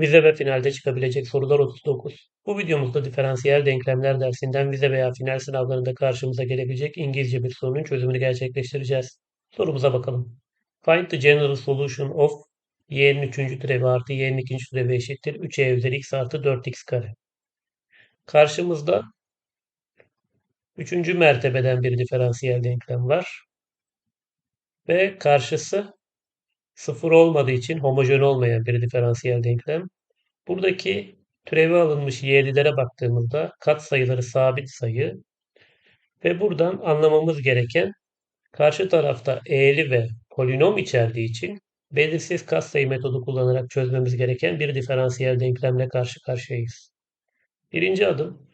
Vize ve finalde çıkabilecek sorular 39. Bu videomuzda diferansiyel denklemler dersinden vize veya final sınavlarında karşımıza gelebilecek İngilizce bir sorunun çözümünü gerçekleştireceğiz. Sorumuza bakalım. Find the general solution of y'nin 3. türevi artı y'nin 2. türevi eşittir 3e üzeri x artı 4x kare. Karşımızda 3. mertebeden bir diferansiyel denklem var. Ve karşısı sıfır olmadığı için homojen olmayan bir diferansiyel denklem. Buradaki türevi alınmış y'lilere baktığımızda katsayıları sabit sayı ve buradan anlamamız gereken karşı tarafta e'li ve polinom içerdiği için belirsiz katsayı metodu kullanarak çözmemiz gereken bir diferansiyel denklemle karşı karşıyayız. Birinci adım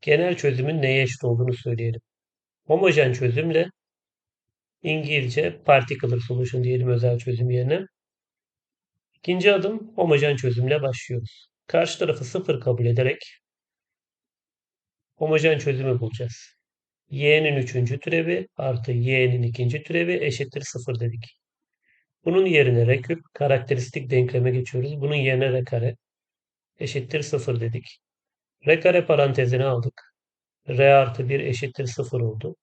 genel çözümün neye eşit olduğunu söyleyelim. Homojen çözümle İngilizce particular solution diyelim özel çözüm yerine. İkinci adım homojen çözümle başlıyoruz. Karşı tarafı sıfır kabul ederek homojen çözümü bulacağız. y'nin üçüncü türevi artı y'nin ikinci türevi eşittir sıfır dedik. Bunun yerine r küp karakteristik denkleme geçiyoruz. Bunun yerine r kare eşittir sıfır dedik. r kare parantezine aldık. r artı 1 eşittir sıfır oldu.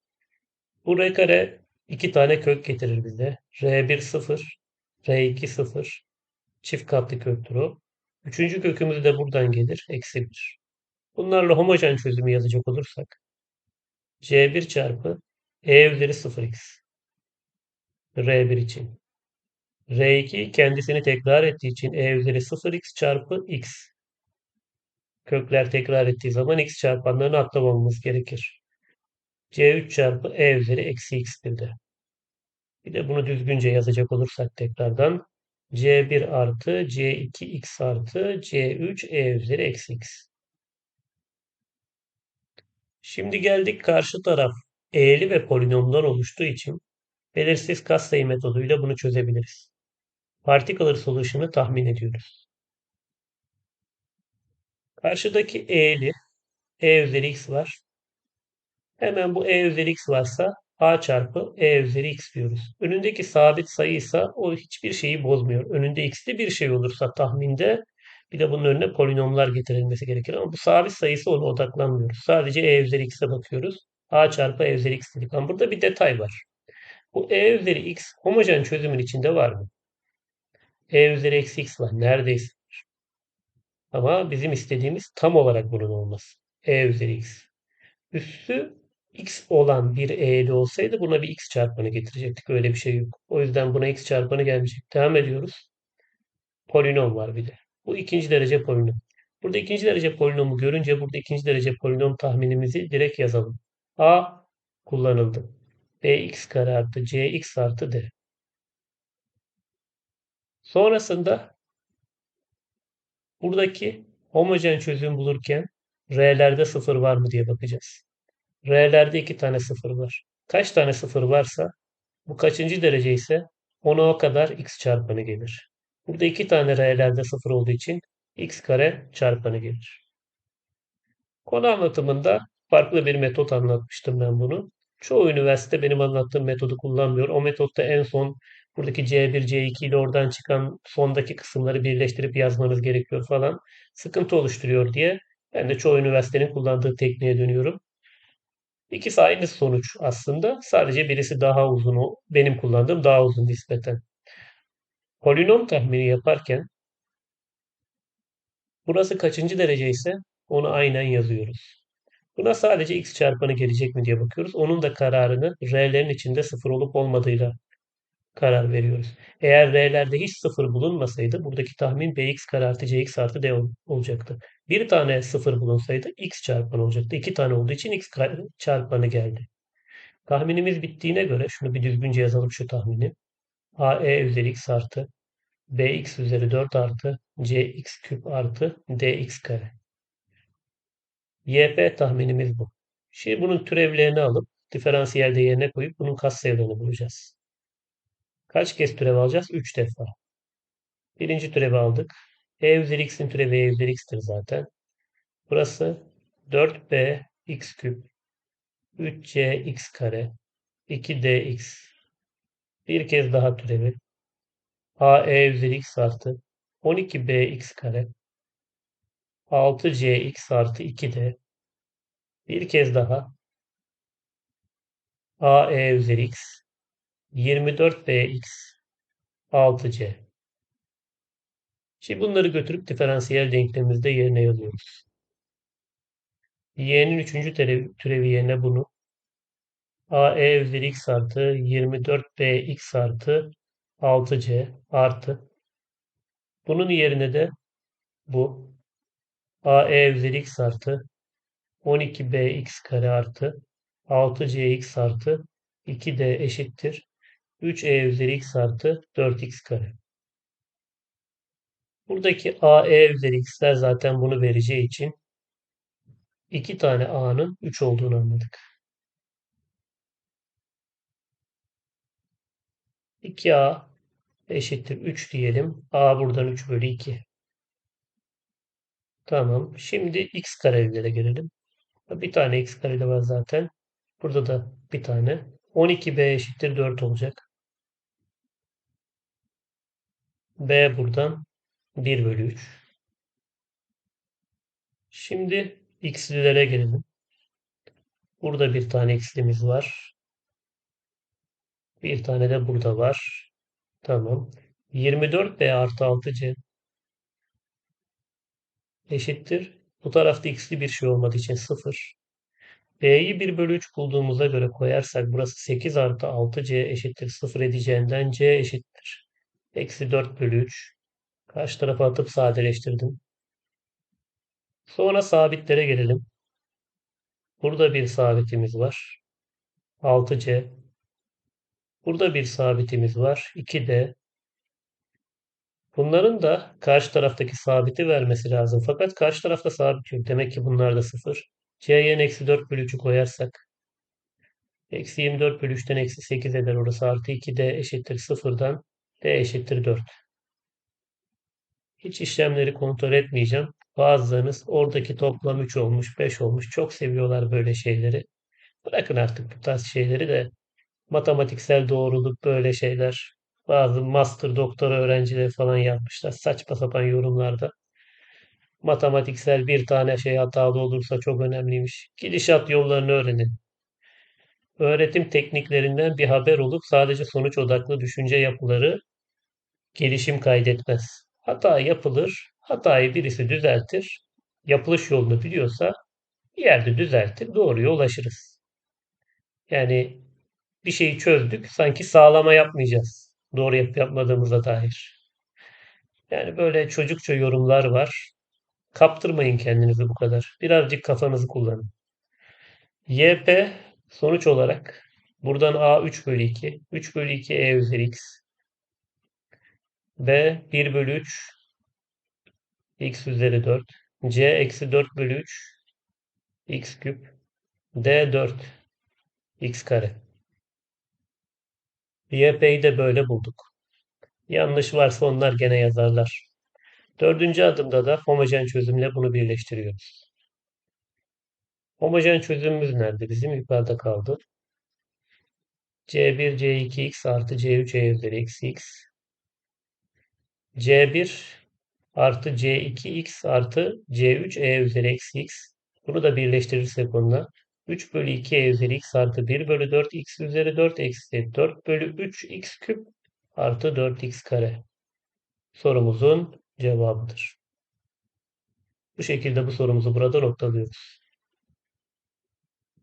Bu r kare iki tane kök getirir bize. r1 sıfır, r2 sıfır. Çift katlı köktür o. Üçüncü kökümüz de buradan gelir. Eksi 1. Bunlarla homojen çözümü yazacak olursak C1 çarpı E üzeri 0x R1 için. R2 kendisini tekrar ettiği için E üzeri 0x çarpı x. Kökler tekrar ettiği zaman x çarpanlarını atlamamız gerekir. C3 çarpı E üzeri eksi x'tir de. Bir de bunu düzgünce yazacak olursak tekrardan C1 artı C2 x artı C3 E üzeri eksi x. Şimdi geldik karşı taraf eğri ve polinomdan oluştuğu için belirsiz katsayı metoduyla bunu çözebiliriz. Particular solution'ı tahmin ediyoruz. Karşıdaki e'li e üzeri x var. Hemen bu e üzeri x varsa a çarpı e üzeri x diyoruz. Önündeki sabit sayıysa o hiçbir şeyi bozmuyor. Önünde x'li bir şey olursa tahminde bir de bunun önüne polinomlar getirilmesi gerekir. Ama bu sabit sayısı ona odaklanmıyoruz. Sadece e üzeri x'e bakıyoruz. a çarpı e üzeri x dedik. Ama burada bir detay var. Bu e üzeri x homojen çözümün içinde var mı? e üzeri eksi x var. Neredeyse. Ama bizim istediğimiz tam olarak bunun olması. e üzeri x. Üssü x olan bir e'li olsaydı buna bir x çarpanı getirecektik. Öyle bir şey yok. O yüzden buna x çarpanı gelmeyecek. Devam ediyoruz. Polinom var bir de. Bu ikinci derece polinom. Burada ikinci derece polinomu görünce burada ikinci derece polinom tahminimizi direkt yazalım. A kullanıldı. bx kare artı cx artı d. Sonrasında buradaki homojen çözüm bulurken r'lerde sıfır var mı diye bakacağız. R'lerde iki tane sıfır var. Kaç tane sıfır varsa bu kaçıncı derece ise ona o kadar x çarpanı gelir. Burada iki tane r'lerde sıfır olduğu için x kare çarpanı gelir. Konu anlatımında farklı bir metot anlatmıştım ben bunu. Çoğu üniversite benim anlattığım metodu kullanmıyor. O metotta en son buradaki C1, C2 ile oradan çıkan sondaki kısımları birleştirip yazmanız gerekiyor falan. Sıkıntı oluşturuyor diye ben de çoğu üniversitenin kullandığı tekniğe dönüyorum. İkisi aynı sonuç aslında. Sadece birisi daha uzun, benim kullandığım daha uzun nispeten. Polinom tahmini yaparken burası kaçıncı derece ise onu aynen yazıyoruz. Buna sadece x çarpanı gelecek mi diye bakıyoruz. Onun da kararını r'lerin içinde sıfır olup olmadığıyla karar veriyoruz. Eğer r'lerde hiç sıfır bulunmasaydı buradaki tahmin bx kare artı cx artı d olacaktı. Bir tane sıfır bulunsaydı x çarpanı olacaktı. İki tane olduğu için x çarpanı geldi. Tahminimiz bittiğine göre şunu bir düzgünce yazalım şu tahmini. ae üzeri x artı bx üzeri 4 artı cx küp artı dx kare. YP tahminimiz bu. Şimdi bunun türevlerini alıp diferansiyel değerine koyup bunun katsayılarını bulacağız. Kaç kez türev alacağız? 3 defa. Birinci türevi aldık. E üzeri x'in türevi e üzeri x'tir zaten. Burası 4b x küp 3c x kare 2dx bir kez daha türevi a e üzeri x artı 12bx kare 6cx artı 2d bir kez daha ae üzeri x 24bx 6c. Şimdi bunları götürüp diferansiyel denklemimizde yerine yazıyoruz. y'nin üçüncü türevi yerine bunu ae üzeri x artı 24bx artı 6c artı bunun yerine de bu ae üzeri x artı 12bx kare artı 6cx artı 2d eşittir 3e üzeri x artı 4x kare. Buradaki ae üzeri x'ler zaten bunu vereceği için iki tane a'nın 3 olduğunu anladık. 2a eşittir 3 diyelim. a buradan 3 bölü 2. Tamam. Şimdi x karelilere gelelim. Bir tane x kareli var zaten. Burada da bir tane. 12b eşittir 4 olacak. B buradan 1 bölü 3. Şimdi x'lilere gelelim. Burada bir tane x'limiz var. Bir tane de burada var. Tamam. 24b artı 6c eşittir. Bu tarafta x'li bir şey olmadığı için 0. b'yi 1 bölü 3 bulduğumuza göre koyarsak burası 8 artı 6c eşittir 0 edeceğinden c eşittir. Eksi 4 bölü 3. Karşı tarafa atıp sadeleştirdim. Sonra sabitlere gelelim. Burada bir sabitimiz var. 6c. Burada bir sabitimiz var. 2d. Bunların da karşı taraftaki sabiti vermesi lazım. Fakat karşı tarafta sabit yok. Demek ki bunlar da 0. c'ye eksi 4 bölü 3'ü koyarsak eksi 24 bölü 3'ten eksi 8 eder orası. Artı 2d eşittir 0'dan d eşittir 4. Hiç işlemleri kontrol etmeyeceğim. Bazılarınız oradaki toplam 3 olmuş, 5 olmuş. Çok seviyorlar böyle şeyleri. Bırakın artık bu tarz şeyleri de matematiksel doğruluk böyle şeyler. Bazı master doktora öğrencileri falan yapmışlar. Saçma sapan yorumlarda. Matematiksel bir tane şey hatalı olursa çok önemliymiş. Gidişat yollarını öğrenin. Öğretim tekniklerinden bir haber olup sadece sonuç odaklı düşünce yapıları gelişim kaydetmez. Hata yapılır, hatayı birisi düzeltir, yapılış yolunu biliyorsa bir yerde düzeltir, doğruya ulaşırız. Yani bir şeyi çözdük, sanki sağlama yapmayacağız. Doğru yapıp yapmadığımıza dair. Yani böyle çocukça yorumlar var. Kaptırmayın kendinizi bu kadar. Birazcık kafanızı kullanın. YP sonuç olarak buradan A 3 bölü 2. 3 bölü 2 E üzeri X. B 1 bölü 3 X üzeri 4. C eksi 4 bölü 3 X küp. D 4 X kare. YP'yi de böyle bulduk. Yanlış varsa onlar gene yazarlar. Dördüncü adımda da homojen çözümle bunu birleştiriyoruz. Homojen çözümümüz nerede? Bizim yukarıda kaldı. C1, C2x artı C3, E üzeri eksi x. C1 artı C2x artı C3, E üzeri eksi x. Bunu da birleştirirsek onunla 3 bölü 2 E üzeri x artı 1 bölü 4 x üzeri 4 eksi 4 bölü 3 x küp artı 4x kare. Sorumuzun cevabıdır. Bu şekilde bu sorumuzu burada noktalıyoruz.